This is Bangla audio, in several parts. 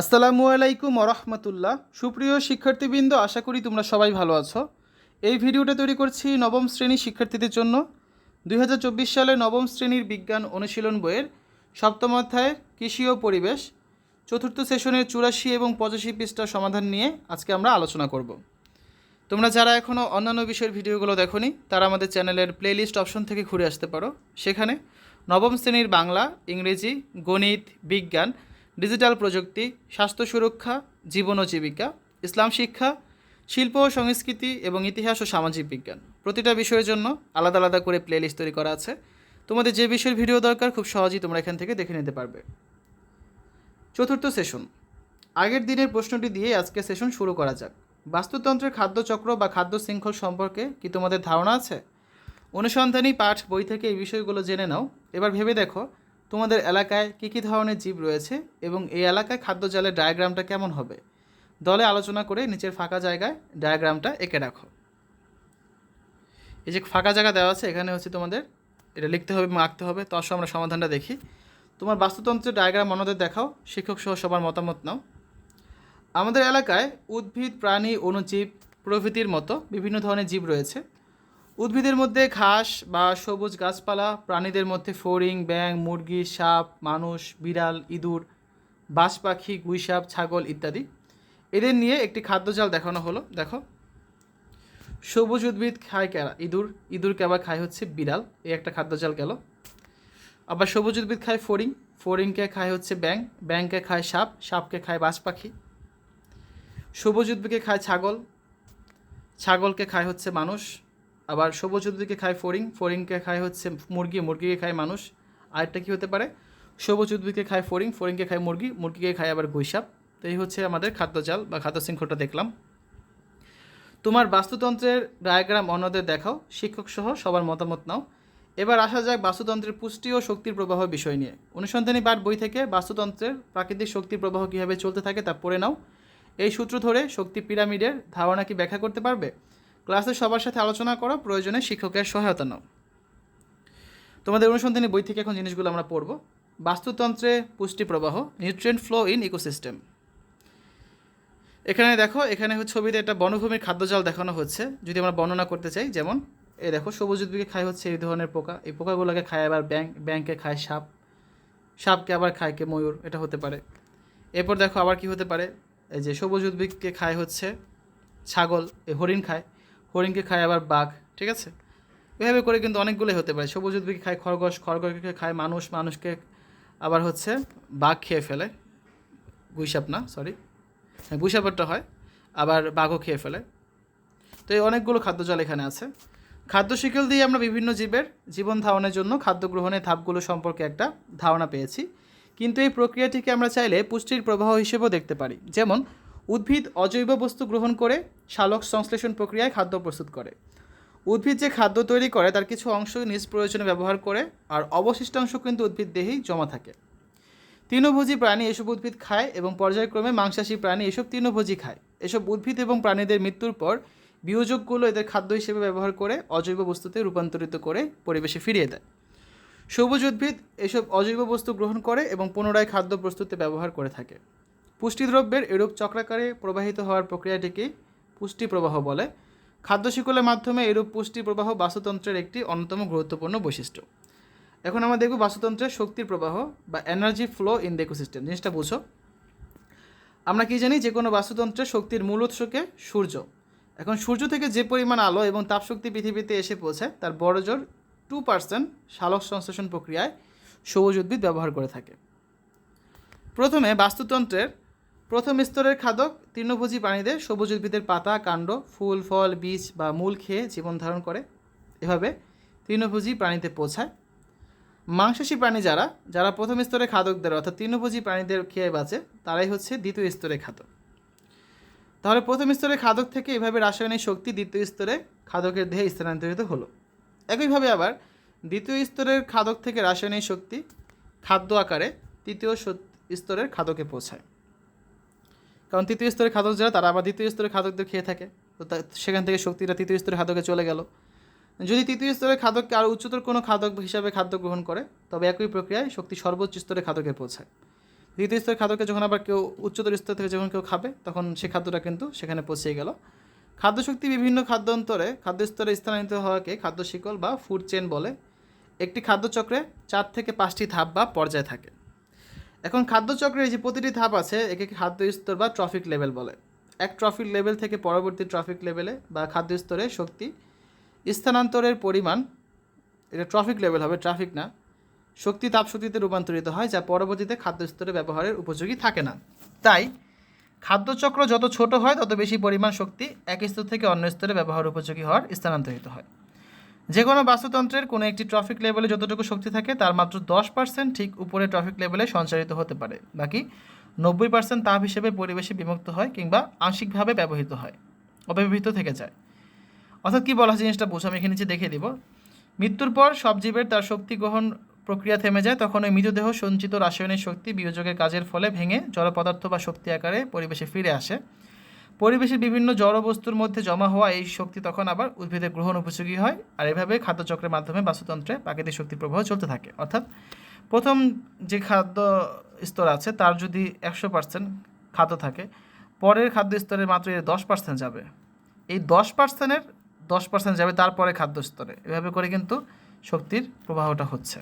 আসসালামু আলাইকুম ওরহমতুল্লাহ। সুপ্রিয় শিক্ষার্থীবৃন্দ, আশা করি তোমরা সবাই ভালো আছো। এই ভিডিওটা তৈরি করছি নবম শ্রেণির শিক্ষার্থীদের জন্য। দুই হাজার চব্বিশ সালে নবম শ্রেণির বিজ্ঞান অনুশীলন বইয়ের সপ্তম অধ্যায়ের কৃষি ও পরিবেশ, চতুর্থ সেশনের চুরাশি এবং পঁচাশি পৃষ্ঠার সমাধান নিয়ে আজকে আমরা আলোচনা করব। তোমরা যারা এখনও অন্যান্য বিষয়ের ভিডিওগুলো দেখোনি, তারা আমাদের চ্যানেলের প্লেলিস্ট অপশন থেকে ঘুরে আসতে পারো। সেখানে নবম শ্রেণির বাংলা, ইংরেজি, গণিত, বিজ্ঞান ডিজিটাল প্রযুক্তি, স্বাস্থ্য সুরক্ষা, জীবন ও জীবিকা, ইসলাম শিক্ষা, শিল্প ও সংস্কৃতি এবং ইতিহাস ও সামাজিক বিজ্ঞান। প্রতিটা বিষয়ের জন্য আলাদা আলাদা করে প্লেলিস্ট তৈরি করা আছে। তোমাদের যে বিষয়ের ভিডিও দরকার, খুব সহজেই তোমরা এখান থেকে দেখে নিতে পারবে। চতুর্থ সেশন আগের দিনের প্রশ্নটি দিয়ে আজকে সেশন শুরু করা যাক। বাস্তুতন্ত্রের খাদ্যচক্র বা খাদ্য শৃঙ্খল সম্পর্কে কি তোমাদের ধারণা আছে? অনুসন্ধানী পাঠ বই থেকে এই বিষয়গুলো জেনে নাও। এবার ভেবে দেখো তোমাদের এলাকায় কী কী ধরনের জীব রয়েছে এবং এই এলাকায় খাদ্য জালের ডায়াগ্রামটা কেমন হবে? দলে আলোচনা করে নিচের ফাঁকা জায়গায় ডায়াগ্রামটা এঁকে রাখো। এই যে ফাঁকা জায়গা দেওয়া আছে, এখানে হচ্ছে তোমাদের এটা লিখতে হবে এবং আঁকতে হবে। তো আমরা সমাধানটা দেখি। তোমার বাস্তুতন্ত্রের ডায়াগ্রাম অন্যদের দেখাও, শিক্ষক সহ সবার মতামত নাও। আমাদের এলাকায় উদ্ভিদ, প্রাণী অণুজীব প্রভৃতির মতো বিভিন্ন ধরনের জীব রয়েছে। উদ্ভিদের মধ্যে ঘাস বা সবুজ গাছপালা, প্রাণীদের মধ্যে ফড়িং ব্যাং মুরগি, সাপ, মানুষ, বিড়াল, ইঁদুর বাজ পাখি গুইসাপ ছাগল ইত্যাদি। এদের নিয়ে একটি খাদ্যজাল দেখানো হলো, দেখো। সবুজ উদ্ভিদ খায় কেরা? ইঁদুর। ইঁদুরকে আবার খায় হচ্ছে বিড়াল। এই একটা খাদ্যজাল গেল। আবার সবুজ উদ্ভিদ খায় ফড়িং। ফড়িংকে খায় হচ্ছে ব্যাং ব্যাংকে খায় সাপ। সাপকে খায় বাজ পাখি। সবুজ উদ্ভিদকে খায় ছাগল। ছাগলকে খায় হচ্ছে মানুষ। আবার সবুজ উদ্ভিদকে খায় ফড়িং, ফড়িংকে খায় হচ্ছে মুরগি, মুরগিকে খায় মানুষ। আরেকটা কী হতে পারে? সবুজ উদ্ভিদকে খায় ফড়িং, ফড়িংকে খায় মুরগি, মুরগিকে খায় আবার গৈসাপ তো এই হচ্ছে আমাদের খাদ্যজাল বা খাদ্য শৃঙ্খলটা দেখলাম। তোমার বাস্তুতন্ত্রের ডায়াগ্রাম অন্যদের দেখাও, শিক্ষক সহ সবার মতামত নাও। এবার আসা যাক বাস্তুতন্ত্রের পুষ্টি ও শক্তির প্রবাহ বিষয় নিয়ে। অনুসন্ধানী পাঠ বই থেকে বাস্তুতন্ত্রের প্রাকৃতিক শক্তির প্রবাহ কীভাবে চলতে থাকে তা পড়ে নাও। এই সূত্র ধরে শক্তি পিরামিডের ধারণা কি ব্যাখ্যা করতে পারবে? ক্লাসে সবার সাথে আলোচনা করো, প্রয়োজনে শিক্ষকের সহায়তা নাও। তোমাদের অনুসন্ধানী বই থেকে এখন জিনিসগুলো আমরা পড়ব। বাস্তুতন্ত্রে পুষ্টি প্রবাহ নিউট্রিয়েন্ট ফ্লো ইন ইকোসিস্টেম। এখানে দেখো, এখানে ছবিতে একটা বনভূমির খাদ্যজাল দেখানো হচ্ছে। যদি আমরা বর্ণনা করতে চাই, যেমন, এই দেখো, সবুজ উদ্ভিদকে খায় হচ্ছে এই ধরনের পোকা। এই পোকাগুলোকে খায় আবার ব্যাং, ব্যাংকে খায় সাপ। সাপকে আবার খায় কে? ময়ূর, এটা হতে পারে। এরপর দেখো, আবার কি হতে পারে? এই যে সবুজ উদ্ভিদকে খায় হচ্ছে ছাগল এই হরিণ খায়। হরিণকে খায় আবার বাঘ, ঠিক আছে? এভাবে করে কিন্তু অনেকগুলোই হতে পারে। সবুজ উদ্ভিদ খায় খরগোশ, খরগোশকে খায় মানুষ, মানুষকে আবার হচ্ছে বাঘ খেয়ে ফেলে। গুইসাপ না সরি হ্যাঁ গুইসাপেরটা হয়, আবার বাঘও খেয়ে ফেলে। তো এই অনেকগুলো খাদ্য জল এখানে আছে। খাদ্য শিকল দিয়ে আমরা বিভিন্ন জীবের জীবন ধারণের জন্য খাদ্য গ্রহণের ধাপগুলো সম্পর্কে একটা ধারণা পেয়েছি। কিন্তু এই প্রক্রিয়াটিকে আমরা চাইলে পুষ্টির প্রবাহ হিসেবেও দেখতে পারি। যেমন উদ্ভিদ অজৈব বস্তু গ্রহণ করে শালক সংশ্লেষণ প্রক্রিয়ায় খাদ্য প্রস্তুত করে। উদ্ভিদ যে খাদ্য তৈরি করে, তার কিছু অংশ নিজ প্রয়োজনে ব্যবহার করে, আর অবশিষ্টাংশ কিন্তু উদ্ভিদ দেহেই জমা থাকে। তৃণভোজী প্রাণী এসব উদ্ভিদ খায় এবং পর্যায়ক্রমে মাংসাশী প্রাণী এসব তৃণভোজী খায়। এসব উদ্ভিদ এবং প্রাণীদের মৃত্যুর পর বিয়োজকগুলো এদের খাদ্য হিসেবে ব্যবহার করে অজৈব বস্তুতে রূপান্তরিত করে পরিবেশে ফিরিয়ে দেয়। সবুজ উদ্ভিদ এসব অজৈব বস্তু গ্রহণ করে এবং পুনরায় খাদ্য প্রস্তুতে ব্যবহার করে থাকে। পুষ্টিদ্রব্যের এরূপ চক্রাকারে প্রবাহিত হওয়ার প্রক্রিয়াটিকে পুষ্টি প্রবাহ বলে। খাদ্য শিকলের মাধ্যমে এরূপ পুষ্টি প্রবাহ বাস্তুতন্ত্রের একটি অন্যতম গুরুত্বপূর্ণ বৈশিষ্ট্য। এখন আমরা দেখব বাস্তুতন্ত্রের শক্তির প্রবাহ বা energy flow in the ecosystem জিনিসটা বুঝো। আমরা কি জানি? যে কোনো বাস্তুতন্ত্রের শক্তির মূল উৎসকে সূর্য। এখন সূর্য থেকে যে পরিমাণ আলো এবং তাপশক্তি পৃথিবীতে এসে পৌঁছায়, তার বড় জোর টু পার্সেন্ট শালক সংশ্লেষণ প্রক্রিয়ায় সবুজ উদ্ভিদ ব্যবহার করে থাকে। প্রথমে বাস্তুতন্ত্রের প্রথম স্তরের খাদক তৃণভোজী প্রাণীদের সবুজ উদ্ভিদের পাতা, কাণ্ড, ফুল, ফল, বীজ বা মূল খেয়ে জীবন ধারণ করে। এভাবে তৃণভোজী প্রাণীতে পৌঁছায়। মাংসাশী প্রাণী যারা যারা প্রথম স্তরে খাদকদের অর্থাৎ তৃণভোজী প্রাণীদের খেয়ে বাঁচে, তারাই হচ্ছে দ্বিতীয় স্তরে খাদক। তাহলে প্রথম স্তরে খাদক থেকে এভাবে রাসায়নিক শক্তি দ্বিতীয় স্তরে খাদকের দেহে স্থানান্তরিত হলো। একইভাবে আবার দ্বিতীয় স্তরের খাদক থেকে রাসায়নিক শক্তি খাদ্য আকারে তৃতীয় স্তরের খাদকে পৌঁছায়। কারণ তৃতীয় স্তরের খাদক যারা, তারা আবার দ্বিতীয় স্তরের খাদকদের খেয়ে থাকে। তো সেখান থেকে শক্তিটা তৃতীয় স্তরের খাদকে চলে গেল। যদি তৃতীয় স্তরের খাদককে আরও উচ্চতর কোনো খাদক হিসাবে খাদ্য গ্রহণ করে, তবে একই প্রক্রিয়ায় শক্তি সর্বোচ্চ স্তরে খাদকে পৌঁছায়। দ্বিতীয় স্তরের খাদ্যকে যখন আবার কেউ উচ্চতর স্তর থেকে যখন কেউ খাবে, তখন সে খাদ্যটা কিন্তু সেখানে পৌঁছে গেল। খাদ্যশক্তি বিভিন্ন খাদ্যান্তরে, খাদ্যস্তরে স্থানান্তরিত হওয়াকে খাদ্য শিকল বা ফুড চেন বলে। একটি খাদ্যচক্রে চার থেকে পাঁচটি ধাপ বা পর্যায় থাকে। এখন খাদ্যচক্রের যে প্রতিটি ধাপ আছে, একে খাদ্য স্তর বা ট্রফিক লেভেল বলে। এক ট্রফিক লেভেল থেকে পরবর্তী ট্রফিক লেভেলে বা খাদ্য স্তরে শক্তি স্থানান্তরের পরিমাণ, এটা ট্রফিক লেভেল হবে ট্রাফিক না, শক্তি তাপশক্তিতে রূপান্তরিত হয়, যা পরবর্তীতে খাদ্য স্তরে ব্যবহারের উপযোগী থাকে না। তাই খাদ্যচক্র যত ছোট হয়, তত বেশি পরিমাণ শক্তি এক স্তর থেকে অন্য স্তরে ব্যবহার উপযোগী হওয়ার স্থানান্তরিত হয়। যে কোনো বাস্তুতন্ত্রের কোনো একটি ট্রফিক লেভেলে যতটুকু শক্তি থাকে, তার মাত্র দশ পার্সেন্ট ঠিক উপরে ট্রফিক লেভেলে সঞ্চারিত হতে পারে। বাকি নব্বই পার্সেন্ট তাপ হিসেবে পরিবেশে বিমুক্ত হয় কিংবা আংশিকভাবে ব্যবহৃত হয় অব্যবহৃত থেকে যায়। অর্থাৎ কী বলা জিনিসটা বুঝো, আমি এখানে নিচে দেখিয়ে দিব। মৃত্যুর পর সব জীবের তার শক্তি গ্রহণ প্রক্রিয়া থেমে যায়, তখন ওই মৃতদেহ সঞ্চিত রাসায়নিক শক্তি বিয়োজকের কাজের ফলে ভেঙে জড় পদার্থ বা শক্তি আকারে পরিবেশে ফিরে আসে। পরিবেশের বিভিন্ন জড় বস্তুর মধ্যে জমা হওয়া এই শক্তি তখন আবার উদ্ভিদের গ্রহণ উপযোগী হয় আর এভাবে খাদ্যচক্রের মাধ্যমে বাস্তুতন্ত্রে প্রাকৃতিক শক্তি প্রবাহ চলতে থাকে। অর্থাৎ প্রথম যে খাদ্য স্তর আছে, তার যদি একশো পার্সেন্ট খাদ্য থাকে, পরের খাদ্য স্তরে মাত্র এর দশ পার্সেন্ট যাবে। এই দশ পার্সেন্টের দশ পার্সেন্ট যাবে তারপরে খাদ্য স্তরে। এভাবে করে কিন্তু শক্তির প্রবাহটা হচ্ছে।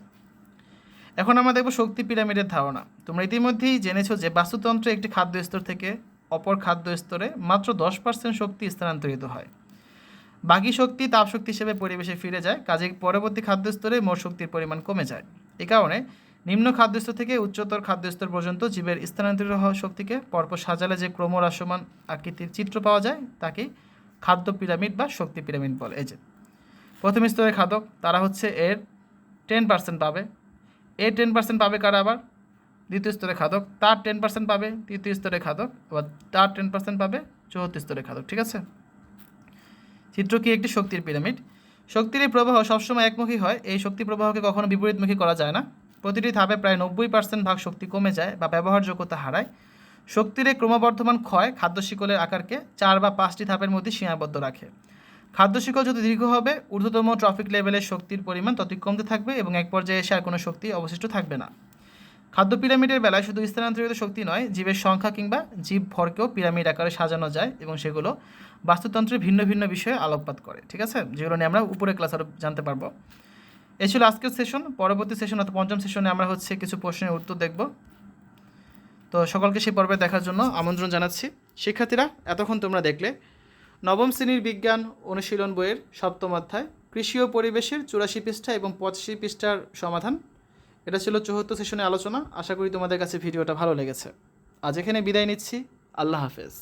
এখন আমরা দেখব শক্তি পিরামিডের ধারণা। তোমরা ইতিমধ্যেই জেনেছো যে বাস্তুতন্ত্র একটি খাদ্য স্তর থেকে অপর খাদ্য স্তরে মাত্র দশ পার্সেন্ট শক্তি স্থানান্তরিত হয়। বাকি শক্তি তাপ শক্তি হিসেবে পরিবেশে ফিরে যায় কাজে পরবর্তী খাদ্য স্তরে মোট শক্তির পরিমাণ কমে যায়। এ কারণে নিম্ন খাদ্যস্তর থেকে উচ্চতর খাদ্যস্তর পর্যন্ত জীবের স্থানান্তরিত হওয়া শক্তিকে পরপর সাজালে যে ক্রমহ্রাসমান আকৃতির চিত্র পাওয়া যায় তাকেই খাদ্য পিরামিড বা শক্তি পিরামিড বলে। এই যে, প্রথম স্তরের খাদক তারা হচ্ছে এর টেন পার্সেন্ট পাবে। এ টেন পার্সেন্ট পাবে কারা আবার? দ্বিতীয় স্তরে খাদক তার টেন পার্সেন্ট পাবে, তৃতীয় স্তরে খাদক, আবার তার টেন পার্সেন্ট পাবে চতুর্থ স্তরে খাদক, ঠিক আছে? চিত্র কি একটি শক্তির পিরামিড? শক্তির এই প্রবাহ সবসময় একমুখী হয়, এই শক্তি প্রবাহকে কখনো বিপরীতমুখী করা যায় না। প্রতিটি ধাপে প্রায় নব্বই পার্সেন্ট ভাগ শক্তি কমে যায় বা ব্যবহারযোগ্যতা হারায়। শক্তির এই ক্রমবর্ধমান ক্ষয় খাদ্য শিকলের আকারকে চার বা পাঁচটি ধাপের মধ্যে সীমাবদ্ধ রাখে। খাদ্য শিকল যত দীর্ঘ হবে, ঊর্ধ্বতম ট্রফিক লেভেলের শক্তির পরিমাণ ততই কমতে থাকবে এবং এক পর্যায়ে এসে আর কোনো শক্তি অবশিষ্ট থাকবে না। খাদ্য পিরামিডের বেলায় শুধু স্থানান্তরিত শক্তি নয়, জীবের সংখ্যা কিংবা জীব ভরকেও পিরামিড আকারে সাজানো যায় এবং সেগুলো বাস্তুতন্ত্রের ভিন্ন ভিন্ন বিষয়ে আলোকপাত করে, ঠিক আছে? যেগুলো নিয়ে আমরা উপরে ক্লাস আরও জানতে পারব। এই ছিল আজকের সেশন পরবর্তী সেশন অর্থাৎ পঞ্চম সেশনে আমরা হচ্ছে কিছু প্রশ্নের উত্তর দেখব। তো সকলকে সেই পর্বে দেখার জন্য আমন্ত্রণ জানাচ্ছি। শিক্ষার্থীরা, এতক্ষণ তোমরা দেখলে নবম শ্রেণির বিজ্ঞান অনুশীলন বইয়ের সপ্তম অধ্যায়, কৃষি ও পরিবেশের চুরাশি পৃষ্ঠা এবং পঁচাশি পৃষ্ঠার সমাধান। এটা ছিল চতুর্থ সেশনে আলোচনা। আশা করি তোমাদের কাছে ভিডিওটা ভালো লেগেছে। আজ এখানে বিদায় নিচ্ছি। আল্লাহ হাফেজ।